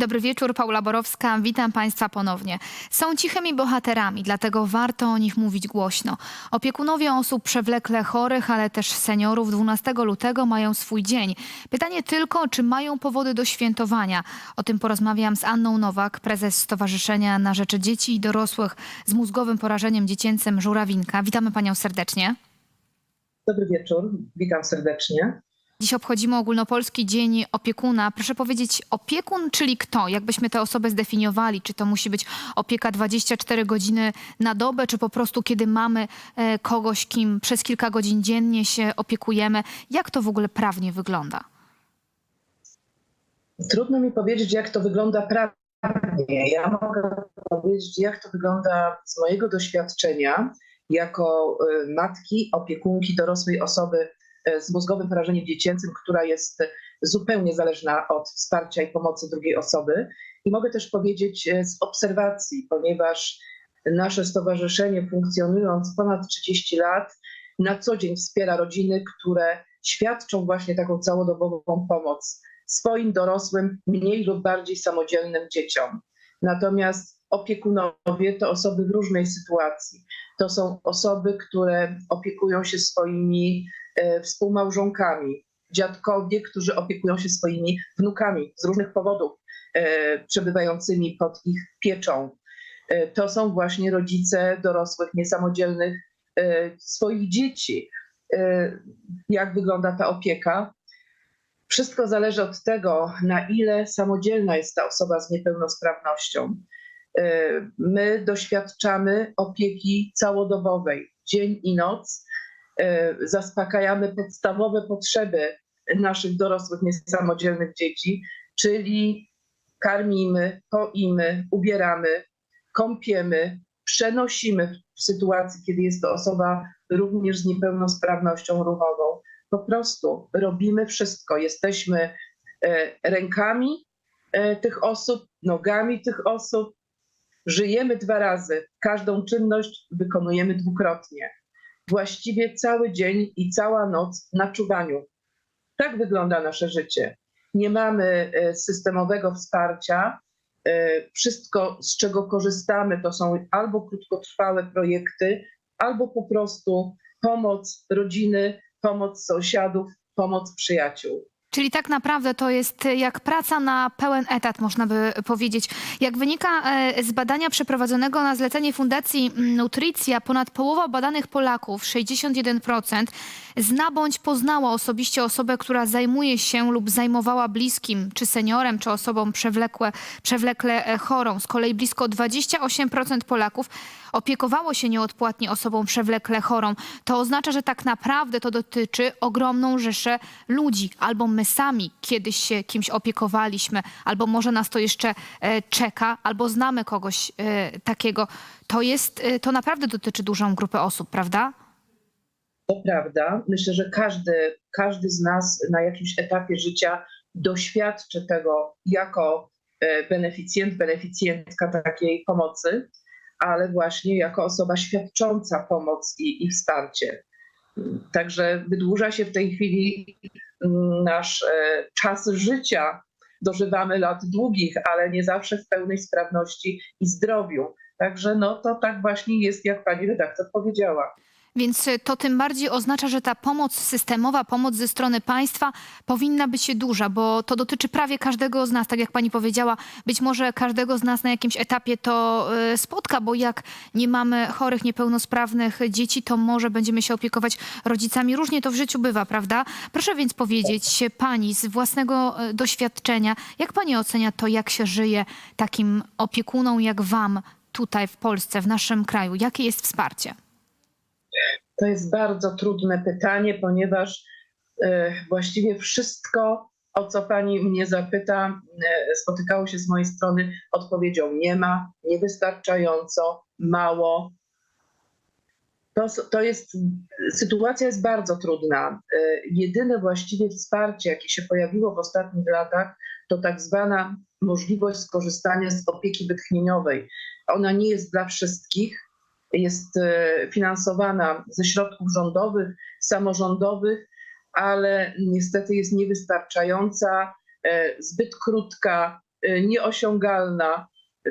Dobry wieczór, Paula Borowska. Witam Państwa ponownie. Są cichymi bohaterami, dlatego warto o nich mówić głośno. Opiekunowie osób przewlekle chorych, ale też seniorów 12 lutego mają swój dzień. Pytanie tylko, czy mają powody do świętowania. O tym porozmawiam z Anną Nowak, prezes Stowarzyszenia na Rzecz Dzieci i Dorosłych z mózgowym porażeniem dziecięcym Żurawinka. Witamy Panią serdecznie. Dobry wieczór, witam serdecznie. Dziś obchodzimy ogólnopolski dzień opiekuna. Proszę powiedzieć, opiekun, czyli kto? Jakbyśmy tę osobę zdefiniowali? Czy to musi być opieka 24 godziny na dobę, czy po prostu kiedy mamy e, kogoś, kim przez kilka godzin dziennie się opiekujemy? Jak to w ogóle prawnie wygląda? Trudno mi powiedzieć, jak to wygląda prawnie. Ja mogę powiedzieć, jak to wygląda z mojego doświadczenia jako y, matki, opiekunki dorosłej osoby z mózgowym porażeniem dziecięcym, która jest zupełnie zależna od wsparcia i pomocy drugiej osoby. I mogę też powiedzieć y, z obserwacji, ponieważ nasze stowarzyszenie funkcjonując ponad 30 lat, na co dzień wspiera rodziny, które świadczą właśnie taką całodobową pomoc swoim dorosłym, mniej lub bardziej samodzielnym dzieciom. Natomiast opiekunowie to osoby w różnej sytuacji. To są osoby, które opiekują się swoimi e, współmałżonkami, dziadkowie, którzy opiekują się swoimi wnukami z różnych powodów, e, przebywającymi pod ich pieczą. E, to są właśnie rodzice dorosłych, niesamodzielnych e, swoich dzieci. E, jak wygląda ta opieka? Wszystko zależy od tego, na ile samodzielna jest ta osoba z niepełnosprawnością. E, My doświadczamy opieki całodobowej, dzień i noc. E, Zaspokajamy podstawowe potrzeby naszych dorosłych, niesamodzielnych dzieci, czyli karmimy, poimy, ubieramy, kąpiemy, przenosimy w sytuacji, kiedy jest to osoba również z niepełnosprawnością ruchową po prostu robimy wszystko. Jesteśmy e, rękami e, tych osób, nogami tych osób. Żyjemy dwa razy. Każdą czynność wykonujemy dwukrotnie. Właściwie cały dzień i cała noc na czuwaniu. Tak wygląda nasze życie. Nie mamy e, systemowego wsparcia. E, Wszystko, z czego korzystamy, to są albo krótkotrwałe projekty, albo po prostu pomoc rodziny, pomoc sąsiadów, pomoc przyjaciół. Czyli tak naprawdę to jest jak praca na pełen etat, można by powiedzieć. Jak wynika e, z badania przeprowadzonego na zlecenie Fundacji Nutricja, ponad połowa badanych Polaków, 61%, zna bądź poznała osobiście osobę, która zajmuje się lub zajmowała bliskim, czy seniorem, czy osobą przewlekłe, przewlekle e, chorą. Z kolei blisko 28% Polaków opiekowało się nieodpłatnie osobą przewlekle chorą. To oznacza, że tak naprawdę to dotyczy ogromną rzeszę ludzi. Albo my sami kiedyś się kimś opiekowaliśmy, albo może nas to jeszcze e, czeka, albo znamy kogoś e, takiego. To jest, e, to naprawdę dotyczy dużą grupę osób, prawda? To prawda. Myślę, że każdy, każdy z nas na jakimś etapie życia doświadczy tego jako e, beneficjent, beneficjentka takiej pomocy, ale właśnie jako osoba świadcząca pomoc i, i wsparcie. Także wydłuża się w tej chwili mm, nasz e, czas życia. Dożywamy lat długich, ale nie zawsze w pełnej sprawności i zdrowiu. Także no to tak właśnie jest, jak pani redaktor powiedziała. Więc e, to tym bardziej oznacza, że ta pomoc systemowa, pomoc ze strony państwa powinna być duża, bo to dotyczy prawie każdego z nas, tak jak pani powiedziała. Być może każdego z nas na jakimś etapie to e, spotka, bo jak nie mamy chorych, niepełnosprawnych dzieci, to może będziemy się opiekować rodzicami. Różnie to w życiu bywa, prawda? Proszę więc powiedzieć pani z własnego e, doświadczenia, jak pani ocenia to, jak się żyje takim opiekunom jak wam tutaj w Polsce, w naszym kraju? Jakie jest wsparcie? To jest bardzo trudne pytanie, ponieważ e, właściwie wszystko, o co pani mnie zapyta, e, spotykało się z mojej strony odpowiedzią nie ma, niewystarczająco, mało. To, to jest, sytuacja jest bardzo trudna. E, Jedyne właściwie wsparcie, jakie się pojawiło w ostatnich latach, to tak zwana możliwość skorzystania z opieki wytchnieniowej. Ona nie jest dla wszystkich, jest e, finansowana ze środków rządowych, samorządowych, ale niestety jest niewystarczająca, e, zbyt krótka, y, nieosiągalna,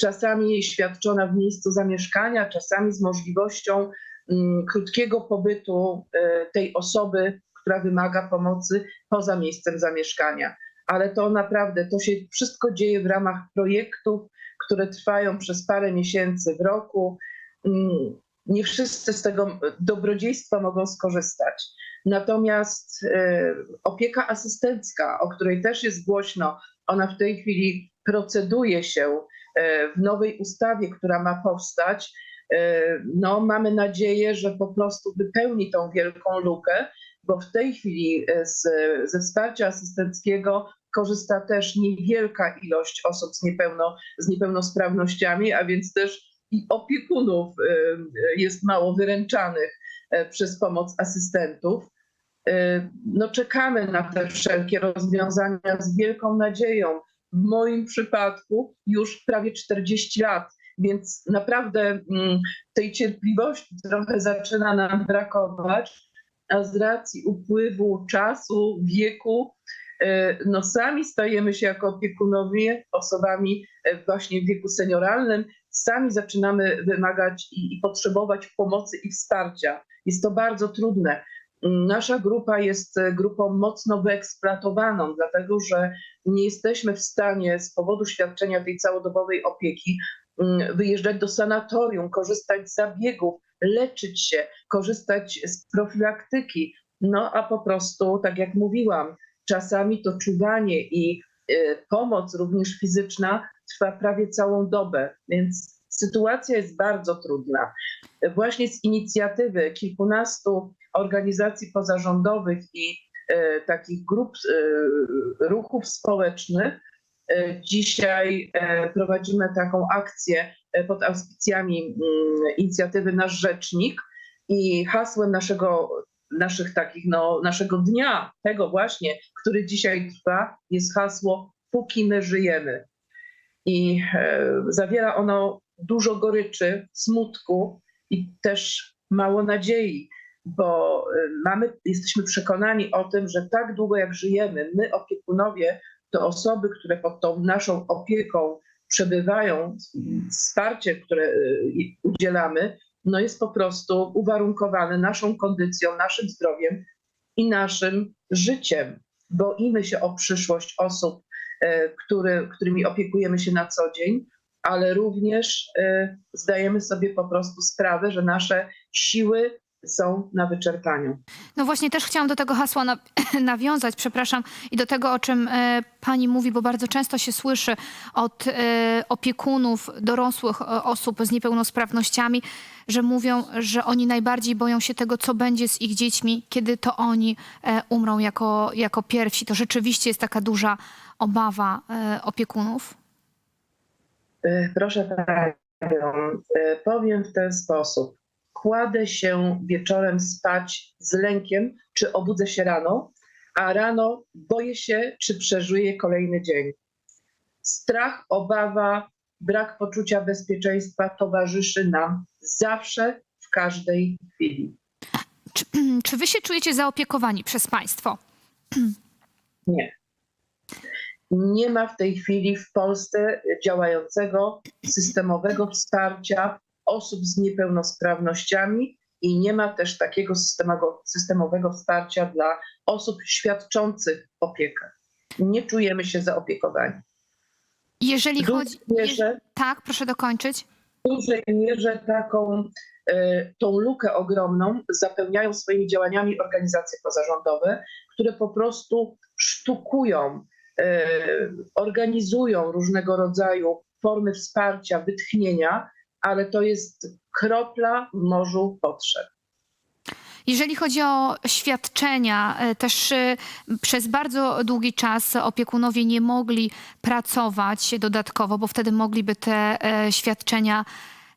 czasami świadczona w miejscu zamieszkania, czasami z możliwością mm, krótkiego pobytu tej osoby, która wymaga pomocy poza miejscem zamieszkania. Ale to naprawdę, to się wszystko dzieje w ramach projektów, które trwają przez parę miesięcy w roku. Mm, Nie wszyscy z tego dobrodziejstwa mogą skorzystać. Natomiast e, opieka asystencka, o której też jest głośno, ona w tej chwili proceduje się e, w nowej ustawie, która ma powstać. E, No, mamy nadzieję, że po prostu wypełni tą wielką lukę, bo w tej chwili z, ze wsparcia asystenckiego korzysta też niewielka ilość osób z, niepełno, z niepełnosprawnościami, a więc też i opiekunów e, jest mało wyręczanych e, przez pomoc asystentów. E, No, czekamy na te wszelkie rozwiązania z wielką nadzieją. W moim przypadku już prawie 40 lat, więc naprawdę mm, tej cierpliwości trochę zaczyna nam brakować, a z racji upływu czasu, wieku, no sami stajemy się jako opiekunowie osobami e, właśnie w wieku senioralnym, sami zaczynamy wymagać i, i potrzebować pomocy i wsparcia. Jest to bardzo trudne. Nasza grupa jest e, grupą mocno wyeksploatowaną, dlatego że nie jesteśmy w stanie z powodu świadczenia tej całodobowej opieki mm, wyjeżdżać do sanatorium, korzystać z zabiegów, leczyć się, korzystać z profilaktyki. No a po prostu, tak jak mówiłam, czasami to czuwanie i e, pomoc również fizyczna trwa prawie całą dobę, więc sytuacja jest bardzo trudna. Właśnie z inicjatywy kilkunastu organizacji pozarządowych i e, takich grup e, ruchów społecznych e, dzisiaj e, prowadzimy taką akcję e, pod auspicjami mm, inicjatywy Nasz Rzecznik i hasłem naszego, naszych takich, no, naszego dnia, tego właśnie, który dzisiaj trwa, jest hasło Póki my żyjemy. I e, zawiera ono dużo goryczy, smutku i też mało nadziei, bo e, mamy, jesteśmy przekonani o tym, że tak długo jak żyjemy, my opiekunowie, to osoby, które pod tą naszą opieką przebywają, wsparcie, które e, udzielamy, no jest po prostu uwarunkowane naszą kondycją, naszym zdrowiem i naszym życiem. Boimy się o przyszłość osób, który, którymi opiekujemy się na co dzień, ale również e, zdajemy sobie po prostu sprawę, że nasze siły są na wyczerpaniu. No właśnie też chciałam do tego hasła na, nawiązać, przepraszam, i do tego, o czym e, pani mówi, bo bardzo często się słyszy od e, opiekunów dorosłych e, osób z niepełnosprawnościami, że mówią, że oni najbardziej boją się tego, co będzie z ich dziećmi, kiedy to oni e, umrą jako, jako pierwsi. To rzeczywiście jest taka duża obawa e, opiekunów. E, Proszę panią, e, powiem w ten sposób. Kładę się wieczorem spać z lękiem, czy obudzę się rano, a rano boję się, czy przeżyję kolejny dzień. Strach, obawa, brak poczucia bezpieczeństwa towarzyszy nam zawsze, w każdej chwili. Czy, czy wy się czujecie zaopiekowani przez państwo? Nie. Nie ma w tej chwili w Polsce działającego systemowego wsparcia osób z niepełnosprawnościami i nie ma też takiego systemowego, wsparcia dla osób świadczących opiekę. Nie czujemy się zaopiekowani. Jeżeli chodzi... mierze, Tak, proszę dokończyć. w dużej mierze taką e, tą lukę ogromną zapełniają swoimi działaniami organizacje pozarządowe, które po prostu sztukują, e, organizują różnego rodzaju formy wsparcia, wytchnienia, ale to jest kropla w morzu potrzeb. Jeżeli chodzi o świadczenia, e, też e, przez bardzo długi czas opiekunowie nie mogli pracować dodatkowo, bo wtedy mogliby te e, świadczenia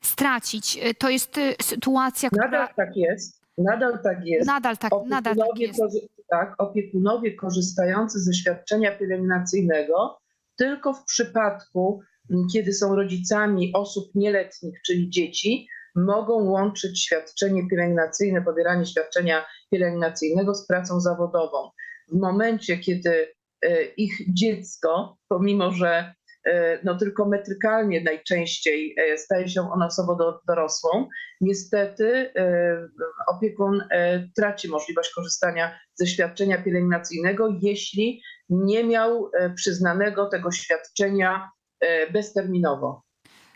stracić. To jest sytuacja, która Nadal tak jest, nadal tak jest. nadal tak, nadal tak Opiekunowie, jest. tak, opiekunowie korzystający ze świadczenia pielęgnacyjnego tylko w przypadku, kiedy są rodzicami osób nieletnich, czyli dzieci, mogą łączyć świadczenie pielęgnacyjne, pobieranie świadczenia pielęgnacyjnego z pracą zawodową. W momencie, kiedy e, ich dziecko, pomimo że e, no tylko metrykalnie najczęściej e, staje się ona osobą do, dorosłą, niestety opiekun traci możliwość korzystania ze świadczenia pielęgnacyjnego, jeśli nie miał przyznanego tego świadczenia bezterminowo.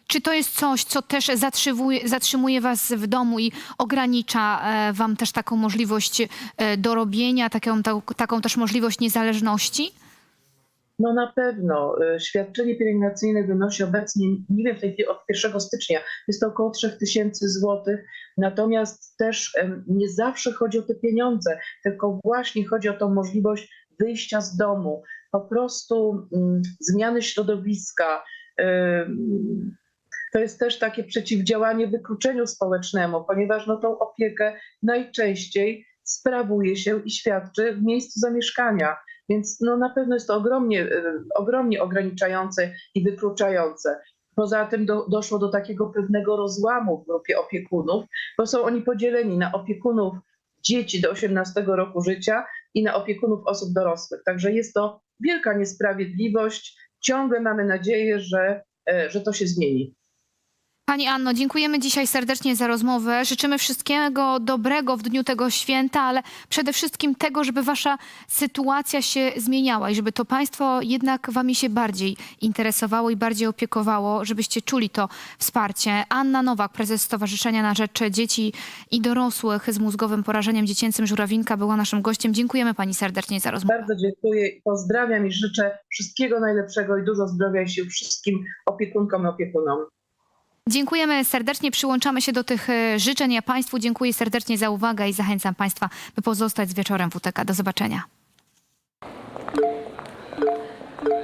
Czy to jest coś, co też zatrzymuje, zatrzymuje was w domu i ogranicza e, wam też taką możliwość e, dorobienia, taką, ta, taką też możliwość niezależności? No na pewno. Świadczenie pielęgnacyjne wynosi obecnie, nie wiem w tej chwili, od 1 stycznia, jest to około 3000 zł. Natomiast też nie zawsze chodzi o te pieniądze, tylko właśnie chodzi o tą możliwość wyjścia z domu, po prostu mm, zmiany środowiska. To jest też takie przeciwdziałanie wykluczeniu społecznemu, ponieważ no, tą opiekę najczęściej sprawuje się i świadczy w miejscu zamieszkania. Więc no, na pewno jest to ogromnie, y, ogromnie ograniczające i wykluczające. Poza tym do, doszło do takiego pewnego rozłamu w grupie opiekunów, bo są oni podzieleni na opiekunów dzieci do 18 roku życia i na opiekunów osób dorosłych. Także jest to wielka niesprawiedliwość. Ciągle mamy nadzieję, że, e, że to się zmieni. Pani Anno, dziękujemy dzisiaj serdecznie za rozmowę. Życzymy wszystkiego dobrego w dniu tego święta, ale przede wszystkim tego, żeby wasza sytuacja się zmieniała i żeby to państwo jednak wami się bardziej interesowało i bardziej opiekowało, żebyście czuli to wsparcie. Anna Nowak, prezes Stowarzyszenia na Rzecz Dzieci i Dorosłych z mózgowym porażeniem dziecięcym Żurawinka była naszym gościem. Dziękujemy pani serdecznie za rozmowę. Bardzo dziękuję, i pozdrawiam i życzę wszystkiego najlepszego i dużo zdrowia i sił wszystkim opiekunkom i opiekunom. Dziękujemy serdecznie, przyłączamy się do tych e, życzeń. Ja Państwu dziękuję serdecznie za uwagę i zachęcam Państwa, by pozostać z wieczorem WTK. Do zobaczenia.